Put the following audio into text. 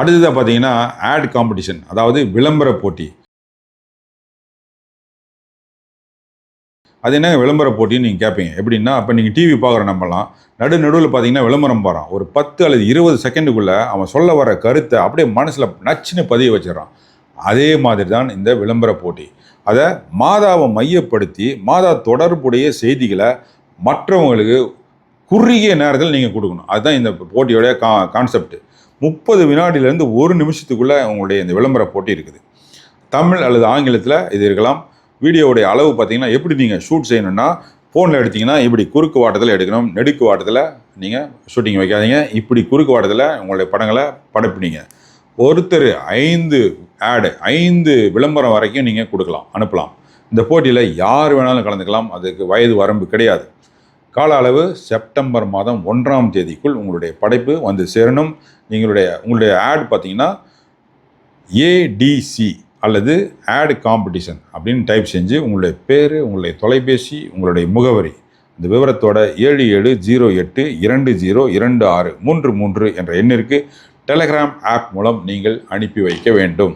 அடுத்ததாக பார்த்தீங்கன்னா add competition அதாவது விளம்பர போட்டி. அது என்ன? விளம்பர போட்டின்னு நீங்கள் கேட்பீங்க எப்படின்னா அப்போ நீங்கள் டிவி பார்க்குற நம்மலாம் நடு நடுவில் பார்த்தீங்கன்னா விளம்பரம் போகிறான் ஒரு பத்து அல்லது இருபது செகண்டுக்குள்ளே அவன் சொல்ல வர கருத்தை அப்படியே மனசில் நச்சுன்னு பதிய வச்சிடறான். அதே மாதிரி தான் இந்த விளம்பர போட்டி. அதை மாதாவை மையப்படுத்தி மாதா தொடர்புடைய செய்திகளை மற்றவங்களுக்கு குறுகிய நேரத்தில் நீங்கள் கொடுக்கணும். அதுதான் இந்த போட்டியோடைய கா கான்செப்ட் முப்பது வினாடியிலேருந்து ஒரு நிமிஷத்துக்குள்ளே உங்களுடைய இந்த விளம்பர போட்டி இருக்குது. தமிழ் அல்லது ஆங்கிலத்தில் இது இருக்கலாம். வீடியோவுடைய அளவு பார்த்தீங்கன்னா எப்படி நீங்கள் ஷூட் செய்யணும்னா ஃபோனில் எடுத்தீங்கன்னா இப்படி குறுக்கு வாட்டத்தில் எடுக்கணும் நெடுக்கு வாட்டத்தில் நீங்கள் ஷூட்டிங் வைக்காதீங்க. இப்படி குறுக்கு வாட்டத்தில் உங்களுடைய படங்களை படைப்பினீங்க ஒருத்தர் ஐந்து ஆடு ஐந்து விளம்பரம் வரைக்கும் நீங்கள் கொடுக்கலாம் அனுப்பலாம். இந்த போட்டியில் யார் வேணாலும் கலந்துக்கலாம் அதுக்கு வயது வரம்பு கிடையாது. கால அளவு செப்டம்பர் மாதம் ஒன்றாம் தேதிக்குள் உங்களுடைய படைப்பு வந்து சேரணும். நீங்களுடைய உங்களுடைய ஆட் பார்த்தீங்கன்னா ஏடிசி அல்லது ஆட் காம்படிஷன் அப்படின்னு டைப் செஞ்சு உங்களுடைய பேர் உங்களுடைய தொலைபேசி உங்களுடைய முகவரி இந்த விவரத்தோட ஏழு ஏழு ஜீரோ எட்டு இரண்டு ஜீரோ இரண்டு ஆறு மூன்று மூன்று என்ற எண்ணிற்கு டெலகிராம் ஆப் மூலம் நீங்கள் அனுப்பி வைக்க வேண்டும்.